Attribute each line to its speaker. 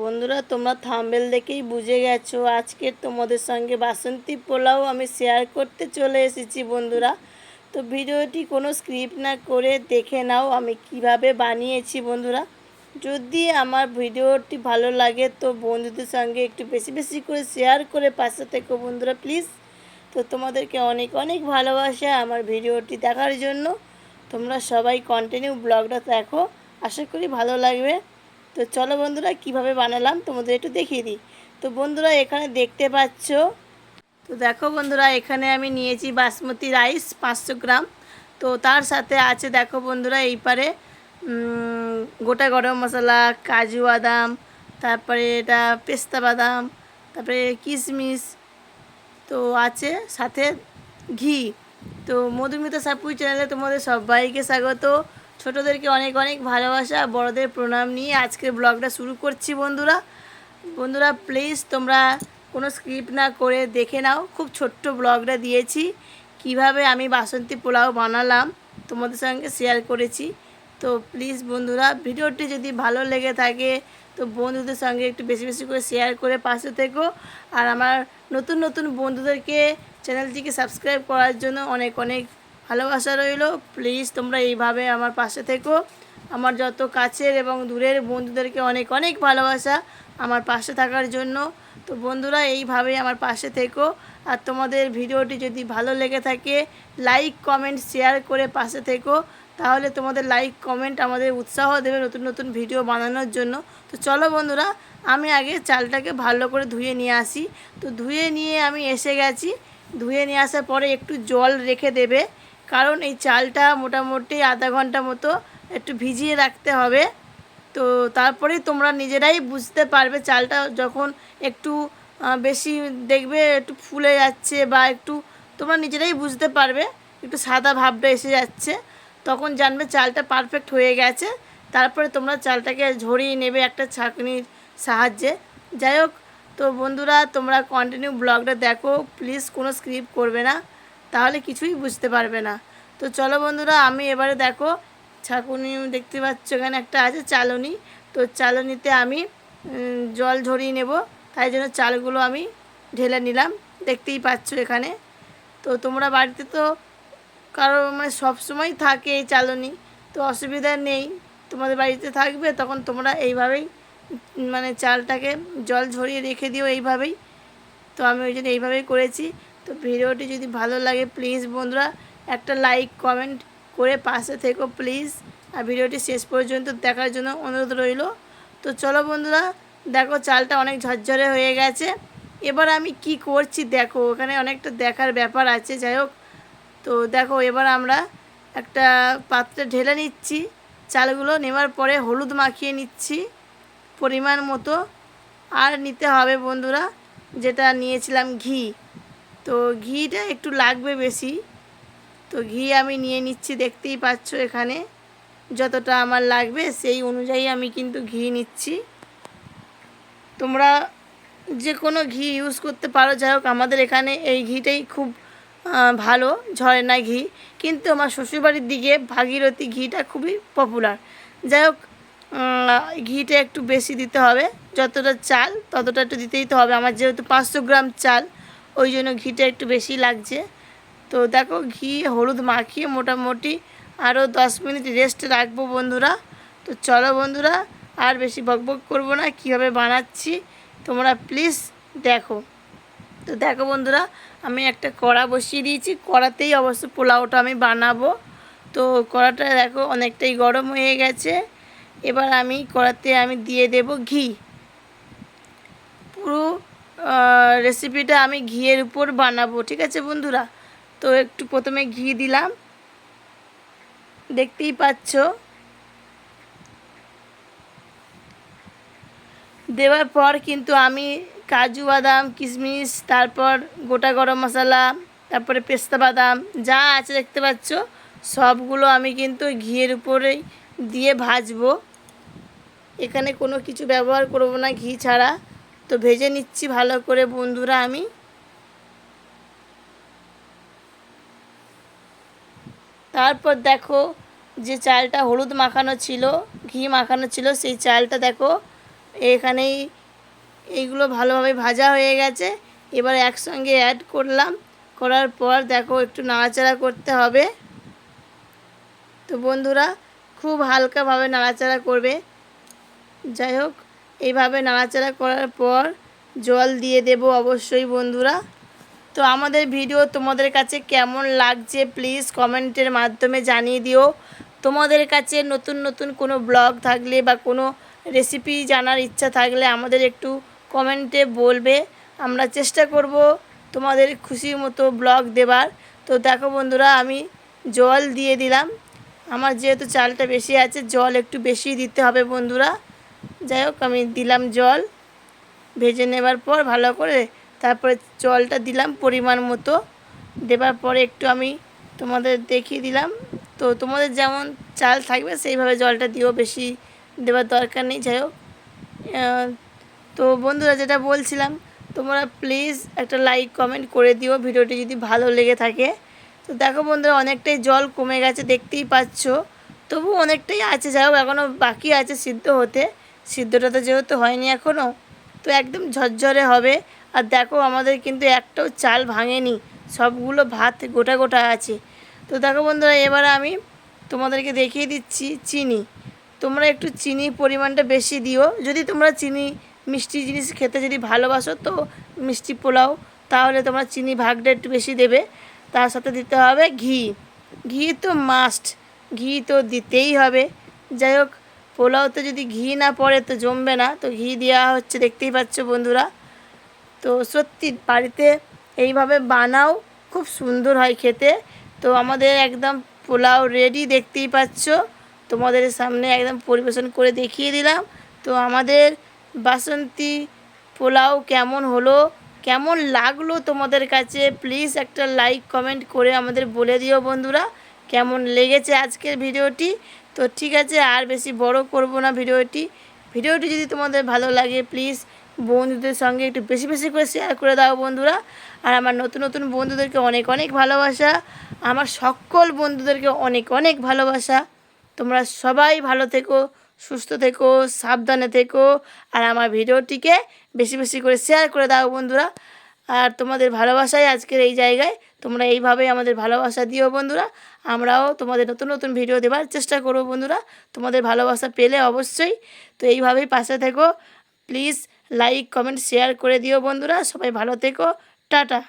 Speaker 1: বন্ধুরা, তোমরা থাম্বেল দেখেই বুঝে গেছো। আজকে তোমাদের সঙ্গে বাসন্তী পোলাও আমি শেয়ার করতে চলে এসেছি বন্ধুরা। তো ভিডিওটি কোনো স্ক্রিপ্ট না করে দেখে নাও আমি কীভাবে বানিয়েছি বন্ধুরা। যদি আমার ভিডিওটি ভালো লাগে তো বন্ধুদের সঙ্গে একটু বেশি বেশি করে শেয়ার করে পাশে থেকো বন্ধুরা প্লিজ তো তোমাদেরকে অনেক অনেক ভালোবাসা আমার ভিডিওটি দেখার জন্য। তোমরা সবাই কন্টিনিউ ব্লগটা দেখো। আশা করি ভালো লাগবে। তো চলো বন্ধুরা, কীভাবে বানালাম তোমাদের একটু দেখিয়ে দিই। তো বন্ধুরা, এখানে দেখতে পাচ্ছ, তো দেখো বন্ধুরা, এখানে আমি নিয়েছি বাসমতি রাইস পাঁচশো গ্রাম। তো তার সাথে আছে, দেখো বন্ধুরা, এই পারে গোটা গরম মশলা, কাজু বাদাম, তারপরে এটা পেস্তা বাদাম, তারপরে কিশমিশ, তো আছে, সাথে ঘি। তো মধুমিতা সাপুই চ্যানেলে তোমাদের সবাইকে স্বাগত। ছোটোদেরকে অনেক অনেক ভালোবাসা, বড়দের প্রণাম নিয়ে আজকের ব্লগটা শুরু করছি বন্ধুরা। বন্ধুরা প্লিজ তোমরা কোনো স্ক্রিপ্ট না করে দেখে নাও, খুব ছোট্ট ব্লগটা দিয়েছি। কীভাবে আমি বাসন্তী পোলাও বানালাম তোমাদের সঙ্গে শেয়ার করেছি। তো প্লিজ বন্ধুরা, ভিডিওটি যদি ভালো লেগে থাকে, তো বন্ধুদের সঙ্গে একটু বেশি বেশি করে শেয়ার করে পাশে থেকো। আর আমার নতুন নতুন বন্ধুদেরকে চ্যানেলটিকে সাবস্ক্রাইব করার জন্য অনেক অনেক ভালোবাসা রইল। প্লিজ তোমরা এইভাবে আমার পাশে থেকো। আমার যত কাছের এবং দূরের বন্ধুদেরকে অনেক অনেক ভালোবাসা আমার পাশে থাকার জন্য। তো বন্ধুরা এইভাবে আমার পাশে থেকো। আর তোমাদের ভিডিওটি যদি ভালো লেগে থাকে লাইক কমেন্ট শেয়ার করে পাশে থেকো। তাহলে তোমাদের লাইক কমেন্ট আমাদের উৎসাহ দেবে নতুন নতুন ভিডিও বানানোর জন্য। তো চলো বন্ধুরা, আমি আগে চালটাকে ভালো করে ধুয়ে নিয়ে আসি। তো ধুয়ে নিয়ে আমি এসে গেছি। ধুয়ে নিয়ে আসার পরে একটু জল রেখে দেবে। কারণ এই চালটা মোটামুটি আধা ঘণ্টা মতো একটু ভিজিয়ে রাখতে হবে। তো তারপরেই তোমরা নিজেরাই বুঝতে পারবে চালটা যখন একটু বেশি দেখবে একটু ফুলে যাচ্ছে বা একটু তোমরা নিজেরাই বুঝতে পারবে, একটু সাদা ভাবটা এসে যাচ্ছে। তখন জানবে চালটা পারফেক্ট হয়ে গেছে। তারপরে তোমরা চালটাকে ঝরিয়ে নেবে একটা ছাঁকনির সাহায্যে। যাই হোক, তো বন্ধুরা তোমরা কন্টিনিউ ব্লগটা দেখো প্লিজ কোনো স্ক্রিপ্ট করবে না। তাহলে কিছুই বুঝতে পারবে না। তো চলো বন্ধুরা, আমি এবারে দেখো ছাকুনি দেখতে পাচ্ছ এখানে একটা আছে চালনি। তো চালনিতে আমি জল ঝরিয়ে নেব, তাই জন্য চালগুলো আমি ঢেলে নিলাম। দেখতেই পাচ্ছ এখানে। তো তোমরা বাড়িতে তো কারও মানে সবসময় থাকে এই চালনি, তো অসুবিধা নেই। তোমাদের বাড়িতে থাকবে, তখন তোমরা এইভাবেই মানে চালটাকে জল ঝরিয়ে রেখে দিও এইভাবেই। তো আমি ওই জন্য এইভাবেই করেছি। তো ভিডিওটি যদি ভালো লাগে প্লিজ বন্ধুরা, একটা লাইক কমেন্ট করে পাশে থেকো প্লিজ আর ভিডিওটি শেষ পর্যন্ত দেখার জন্য অনুরোধ রইল। তো চলো বন্ধুরা, দেখো চালটা অনেক ঝরঝরে হয়ে গেছে। এবার আমি কি করছি দেখো, ওখানে অনেকটা দেখার ব্যাপার আছে, যাই হোক। তো দেখো, এবার আমরা একটা পাত্রে ঢেলে নিচ্ছি। চালগুলো নেওয়ার পরে হলুদ মাখিয়ে নিচ্ছি পরিমাণ মতো। আর নিতে হবে বন্ধুরা, যেটা নিয়েছিলাম ঘি। তো ঘিটা একটু লাগবে বেশি। তো ঘি আমি নিয়ে নিচ্ছি, দেখতেই পাচ্ছ এখানে। যতটা আমার লাগবে সেই অনুযায়ী আমি কিন্তু ঘি নিচ্ছি। তোমরা যে কোনো ঘি ইউজ করতে পারো, যাই হোক, আমাদের এখানে এই ঘিটাই খুব ভালো ঝর্ণা ঘি। কিন্তু আমার শ্বশুরবাড়ির দিকে ভাগীরথী ঘিটা খুবই পপুলার যাই হোক ঘিটা একটু বেশি দিতে হবে। যতটা চাল, ততটা একটু দিতেই তো হবে। আমার যেহেতু পাঁচশো গ্রাম চাল ওই জন্য ঘিটা একটু বেশি লাগছে। তো দেখো ঘি, হলুদ মাখিয়ে মোটামুটি আরও দশ মিনিট রেস্ট রাখব বন্ধুরা। তো চলো বন্ধুরা, আর বেশি বকবক করব না, কীভাবে বানাচ্ছি তোমরা প্লিজ দেখো। তো দেখো বন্ধুরা, আমি একটা কড়া বসিয়ে দিয়েছি, কড়াতেই অবশ্য পোলাওটা আমি বানাবো। তো কড়াটা দেখো অনেকটাই গরম হয়ে গেছে, এবার আমি কড়াতে আমি দিয়ে দেব ঘি। পুরো রেসিপিটা আমি ঘিয়ের উপর বানাবো, ঠিক আছে বন্ধুরা? তো একটু প্রথমে ঘি দিলাম। দেখতেই পাচ্ছ? দেওয়ার পর কিন্তু আমি কাজু বাদাম, কিশমিশ, তারপর গোটা গরম মশলা, তারপরে পেস্তা বাদাম, যা আছে দেখতে পাচ্ছ, সবগুলো আমি কিন্তু ঘিয়ের উপরেই দিয়ে ভাজবো। এখানে কোনো কিছু ব্যবহার করব না ঘি ছাড়া। তো ভেজে নিচ্ছি ভালো করে বন্ধুরা আমি। তারপর দেখো যে চালটা হলুদ মাখানো ছিল, ঘি মাখানো ছিল, সেই চালটা দেখো এখানেই এইগুলো ভালোভাবে ভাজা হয়ে গেছে। এবার একসঙ্গে অ্যাড করলাম। করার পর দেখো একটু নাড়াচাড়া করতে হবে। তো বন্ধুরা খুব হালকাভাবে নাড়াচাড়া করবে। যাই হোক এইভাবে নাড়াচাড়া করার পর জল দিয়ে দেব অবশ্যই বন্ধুরা। তো আমাদের ভিডিও তোমাদের কাছে কেমন লাগছে প্লিজ কমেন্টের মাধ্যমে জানিয়ে দিও। তোমাদের কাছে নতুন নতুন কোনো ব্লগ থাকলে বা কোনো রেসিপি জানার ইচ্ছা থাকলে আমাদের একটু কমেন্টে বলবে। আমরা চেষ্টা করব তোমাদের খুশির মতো ব্লগ দেবার। তো দেখো বন্ধুরা, আমি জল দিয়ে দিলাম। আমার যেহেতু চালটা বেশি আছে, জল একটু বেশি দিতে হবে বন্ধুরা। যাই হোক, আমি দিলাম জল, ভেজে নেবার পর ভালো করে তারপরে জলটা দিলাম পরিমাণ মতো। দেবার পরে একটু আমি তোমাদের দেখিয়ে দিলাম। তো তোমাদের যেমন চাল থাকবে, সেইভাবে জলটা দিও বেশি দেওয়ার দরকার নেই। যাই হোক তো বন্ধুরা যেটা বলছিলাম, তোমরা প্লিজ একটা লাইক কমেন্ট করে দিও ভিডিওটি যদি ভালো লেগে থাকে। তো দেখো বন্ধুরা, অনেকটাই জল কমে গেছে, দেখতেই পাচ্ছ। তবু অনেকটাই আছে, যাই হোক এখনও বাকি আছে সিদ্ধ হতে। সিদ্ধটা তো যেহেতু হয়নি এখনও তো একদম ঝরঝরে হবে। আর দেখো আমাদের কিন্তু একটাও চাল ভাঙেনি, সবগুলো ভাত গোটা গোটা আছে। তো দেখো বন্ধুরা, এবারে আমি তোমাদেরকে দেখিয়ে দিচ্ছি চিনি। তোমরা একটু চিনি পরিমাণটা বেশি দিও। যদি তোমরা চিনি, মিষ্টি জিনিস খেতে যদি ভালোবাসো, তো মিষ্টি পোলাও, তাহলে তোমরা চিনি ভাগটা একটু বেশি দেবে। তার সাথে দিতে হবে ঘি। ঘি তো মাস্ট ঘি তো দিতেই হবে। যাই হোক পোলাওতে যদি ঘি না পড়ে তো জমবে না। তো ঘি দেওয়া হচ্ছে, দেখতেই পাচ্ছ বন্ধুরা। তো সত্যি বাড়িতে এইভাবে বানাও, খুব সুন্দর হয় খেতে। তো আমাদের একদম পোলাও রেডি দেখতেই পাচ্ছ। তোমাদের সামনে একদম পরিবেশন করে দেখিয়ে দিলাম। তো আমাদের বাসন্তী পোলাও কেমন হলো, কেমন লাগল তোমাদের কাছে? প্লিজ একটা লাইক কমেন্ট করে আমাদের বলে দিও বন্ধুরা। কেমন লেগেছে আজকের ভিডিওটি? তো ঠিক আছে, আর বেশি বড় করব না ভিডিওটি। ভিডিওটি যদি তোমাদের ভালো লাগে প্লিজ বন্ধুদের সঙ্গে একটু বেশি বেশি করে শেয়ার করে দাও বন্ধুরা। আর আমার নতুন নতুন বন্ধুদেরকে অনেক অনেক ভালোবাসা। আমার সকল বন্ধুদেরকে অনেক অনেক ভালোবাসা। তোমরা সবাই ভালো থেকো, সুস্থ থেকো, সাবধানে থেকো। আর আমার ভিডিওটিকে বেশি বেশি করে শেয়ার করে দাও বন্ধুরা। আর তোমাদের ভালোবাসাই আজকের এই জায়গায়। তোমরা এইভাবেই আমাদের ভালোবাসা দিও বন্ধুরা। আমরাও তোমাদের নতুন নতুন ভিডিও দেওয়ার চেষ্টা করব বন্ধুরা। তোমাদের ভালোবাসা পেলে অবশ্যই। তো এইভাবেই পাশে থেকো। প্লিজ লাইক কমেন্ট শেয়ার করে দিও বন্ধুরা। সবাই ভালো থেকো। টাটা।